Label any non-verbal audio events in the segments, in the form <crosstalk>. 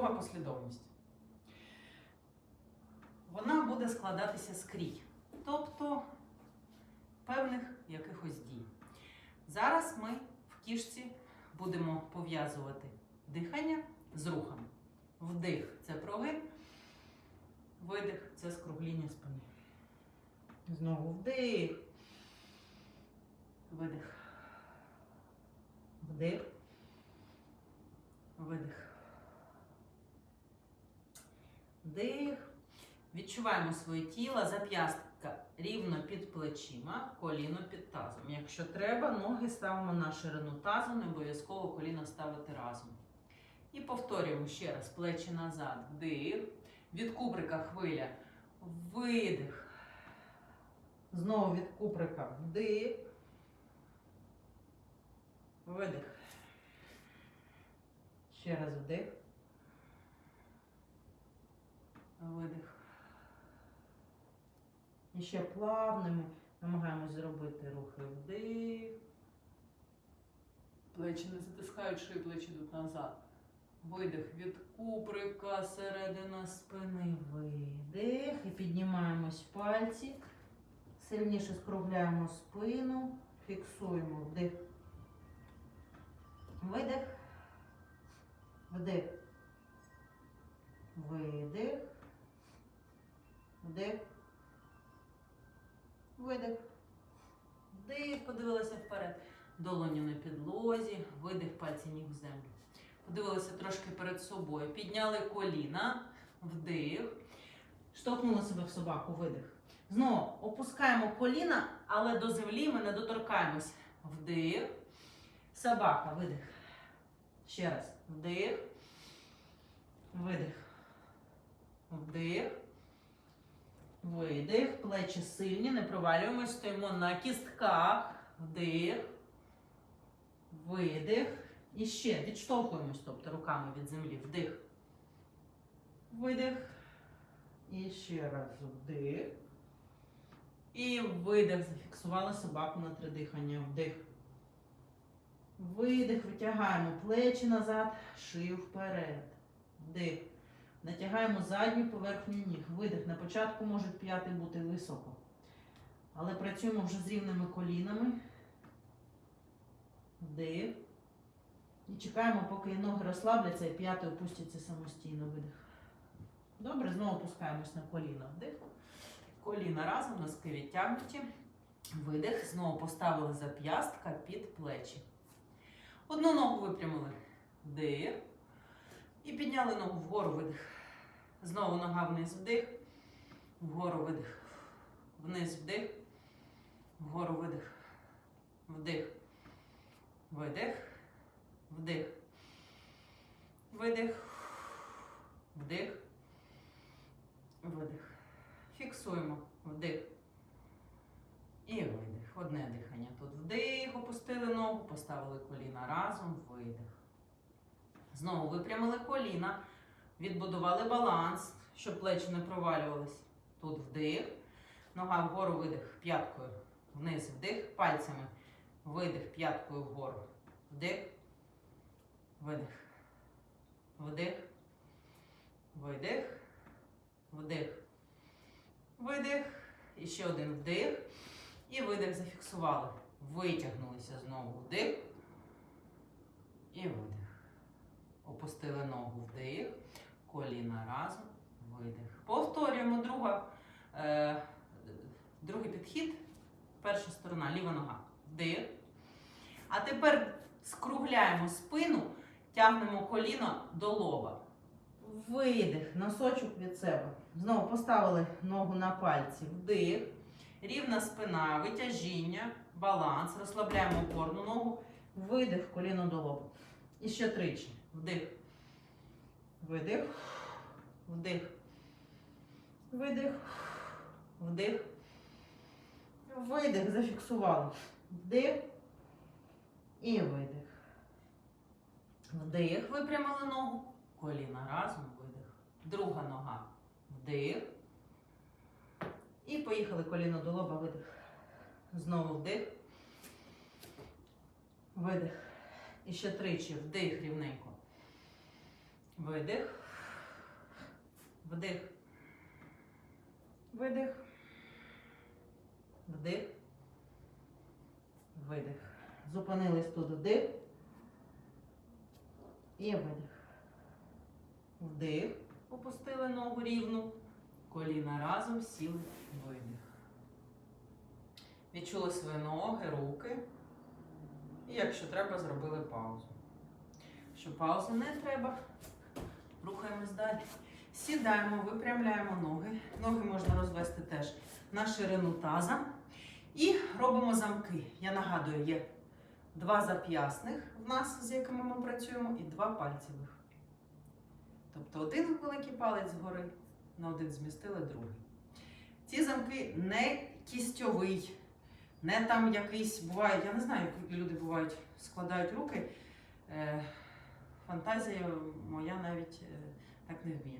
друга послідовність. Вона буде складатися з крій, тобто певних якихось дій. Зараз ми в кішці будемо пов'язувати дихання з рухами. Вдих це прогин, видих це скругління спини. Знову вдих. Видих. Вдих. Видих. Вдих. Відчуваємо своє тіло, зап'ястка рівно під плечима, коліно під тазом. Якщо треба, ноги ставимо на ширину тазу, не обов'язково коліно ставити разом. І повторюємо ще раз плечі назад. Вдих. Від кубрика хвиля. Видих. Знову від кубрика. Вдих. Видих. Ще раз вдих. Видих. І ще плавними намагаємось зробити рухи вдих. Плечі не затискають шиї, плечі йдуть назад. Видих від куприка, середина спини. Видих. І піднімаємось пальці. Сильніше скругляємо спину. Фіксуємо вдих. Видих. Вдих. Видих. Вдих. Видих. Вдих. Подивилися вперед. Долоні на підлозі. Видих пальці ніг в землю. Подивилися трошки перед собою. Підняли коліна. Вдих. Штовхнули себе в собаку. Видих. Знову опускаємо коліна, але до землі ми не доторкаємось. Вдих. Собака. Видих. Ще раз. Вдих. Видих. Вдих. Видих. Плечі сильні. Не провалюємось. Стоїмо на кістках. Вдих. Видих. І ще відштовхуємось, тобто руками від землі. Вдих. Видих. І ще раз вдих. І видих. Зафіксували собаку на три дихання. Вдих. Видих, витягаємо плечі назад, шию вперед. Вдих. Натягаємо задню поверхню ніг. Видих. На початку можуть п'яти бути високо. Але працюємо вже з рівними колінами. Вдих. І чекаємо, поки ноги розслабляться і п'яти опустяться самостійно. Видих. Добре, знову опускаємось на коліна. Вдих. Коліна разом, носки відтягнуті. Видих. Знову поставили зап'ястка під плечі. Одну ногу випрямили. Вдих. І підняли ногу вгору видих. Знову нога вниз вдих. Вгору видих. Вниз вдих. Вгору видих. Вдих. Видих. Вдих. Видих. Вдих. Видих. Фіксуємо. Вдих. І видих. Одне дихання. Тут вдих, опустили ногу, поставили коліна разом, видих. Знову випрямили коліна, відбудували баланс, щоб плечі не провалювались. Тут вдих. Нога вгору, видих п'яткою. Вниз вдих, пальцями. Видих п'яткою вгору. Вдих. Видих. Вдих. Видих. Вдих. Видих. І ще один вдих. І видих зафіксували. Витягнулися знову вдих. І видих. Опустили ногу вдих. Коліна разом. Видих. Повторюємо друга, е, другий підхід. Перша сторона, ліва нога. Вдих. А тепер скругляємо спину, тягнемо коліно до лоба. Видих, носочок від себе. Знову поставили ногу на пальці. Вдих. Рівна спина, витяжіння, баланс. Розслабляємо опорну ногу. Видих, коліно до лоба. І ще тричі. Вдих. Видих. Вдих. Видих. Вдих. Видих. Зафіксували. Вдих. І видих. Вдих. Випрямили ногу. Коліна разом. Видих. Друга нога. Вдих. І поїхали коліно до лоба, видих. Знову вдих. Видих. І ще тричі. Вдих рівненько. Видих. Вдих. Видих. Вдих. Видих. Зупинились тут вдих. І видих. Вдих. Опустили ногу рівну. Коліна разом сіли. Видих. Відчули свої ноги, руки. І якщо треба, зробили паузу. Якщо паузи не треба, рухаємось далі. Сідаємо, випрямляємо ноги. Ноги можна розвести теж на ширину таза. І робимо замки. Я нагадую, є два зап'ясних в нас, з якими ми працюємо, і два пальцевих. Тобто один великий палець згори, на один змістили другий. Ці замки не кістьовий, не там якийсь буває, я не знаю, як люди бувають, складають руки. Е, фантазія моя навіть е, так не вміє.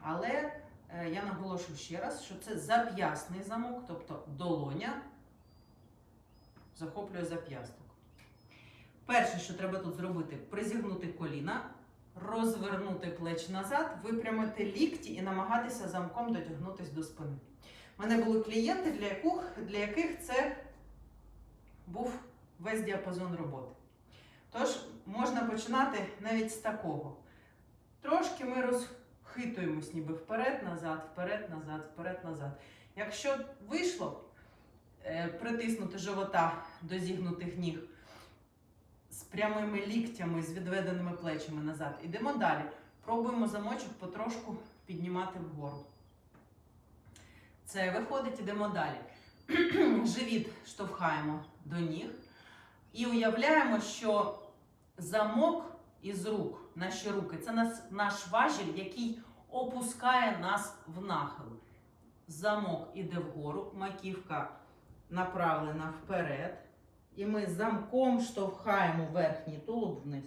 Але е, я наголошую ще раз, що це зап'ясний замок, тобто долоня захоплює зап'ясток. Перше, що треба тут зробити, призігнути коліна, розвернути плечі назад, випрямити лікті і намагатися замком дотягнутися до спини. У мене були клієнти, для яких, для яких це був весь діапазон роботи. Тож можна починати навіть з такого. Трошки ми розхитуємось ніби вперед-назад, вперед-назад, вперед-назад. Якщо вийшло е, притиснути живота до зігнутих ніг з прямими ліктями, з відведеними плечами назад, ідемо далі. Пробуємо замочок потрошку піднімати вгору. Це виходить, ідемо далі. <clears throat> Живіт штовхаємо до ніг. І уявляємо, що замок із рук, наші руки, це наш важіль, який опускає нас в нахил. Замок іде вгору, маківка направлена вперед. І ми замком штовхаємо верхній тулуб вниз.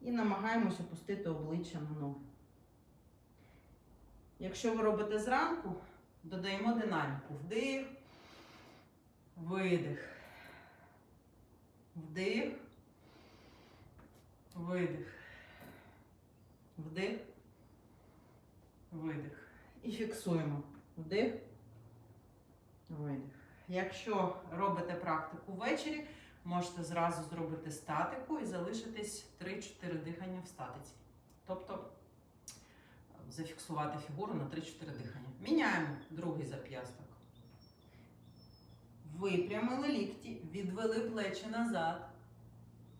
І намагаємось опустити обличчя на ноги. Якщо ви робите зранку, додаємо динаміку. Вдих, видих. Вдих. Видих. Вдих. Видих. І фіксуємо. Вдих. Видих. Якщо робите практику ввечері, можете зразу зробити статику і залишитись 3-4 дихання в статиці. Тобто зафіксувати фігуру на 3-4 дихання. Міняємо другий зап'ясток. Випрямили лікті, відвели плечі назад.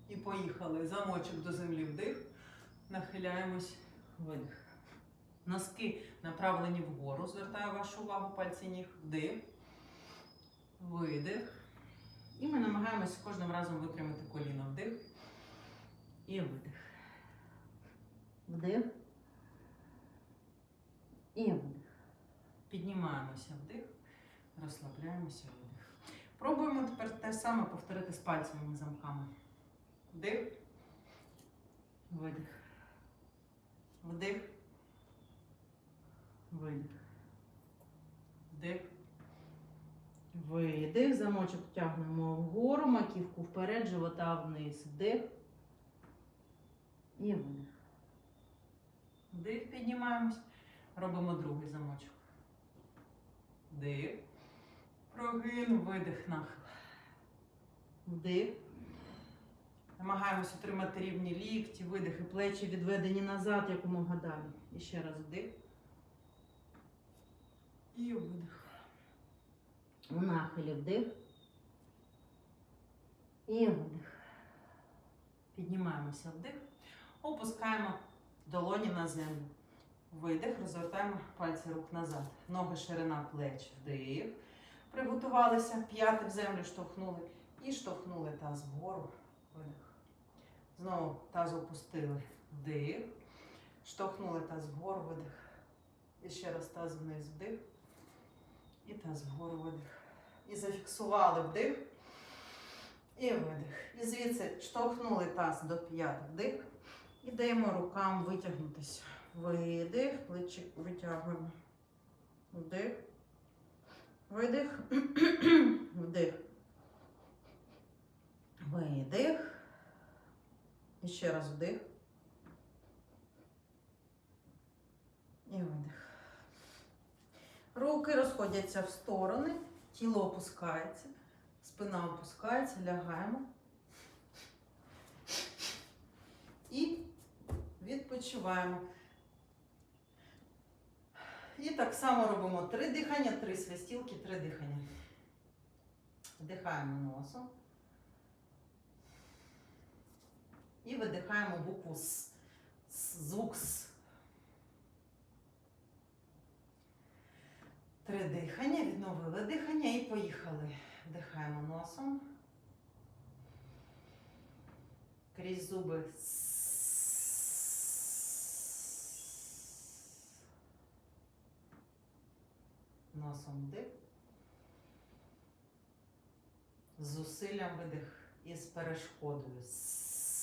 І поїхали. Замочок до землі вдих. Нахиляємось видих. Носки направлені вгору. Звертаю вашу увагу пальці ніг. Вдих. Видих. І ми намагаємось кожним разом випрямити коліно. Вдих. І видих. Вдих. І видих. Піднімаємося вдих. Розслабляємося видих. Пробуємо тепер те саме повторити з пальцевими замками. Вдих. Видих. Вдих. Видих. Вдих. Видих. Замочок тягнемо вгору, маківку вперед, живота вниз. Вдих. І видих. Вдих, піднімаємось. Робимо другий замочок. Вдих. Прогин, видих, нахил. Вдих. Намагаємося отримати рівні лікті, видихи, плечі відведені назад, якомога далі. І ще раз вдих. І видих. У нахилі вдих. І видих. Піднімаємося вдих. Опускаємо долоні на землю. Видих, розвертаємо пальці рук назад. Ноги ширина плеч. Вдих. Приготувалися. П'яти в землю штовхнули. І штовхнули таз вгору. Видих. Знову таз опустили. Вдих. Штовхнули таз вгору, видих. І ще раз таз вниз вдих. І таз вгору видих. І зафіксували вдих. І видих. І звідси штовхнули таз до п'ят вдих. І даємо рукам витягнутися. Видих, плечі витягуємо. Вдих. Видих. <clears throat> Вдих. Видих. І ще раз вдих. І видих. Руки розходяться в сторони, тіло опускається, спина опускається, лягаємо. І відпочиваємо. І так само робимо три дихання, три свистілки, три дихання. Вдихаємо носом. І видихаємо букву С. Звук С. Три дихання, відновили дихання і поїхали. Вдихаємо носом. Крізь зуби. С. Носом вдих. З зусиллям видих і з перешкодою.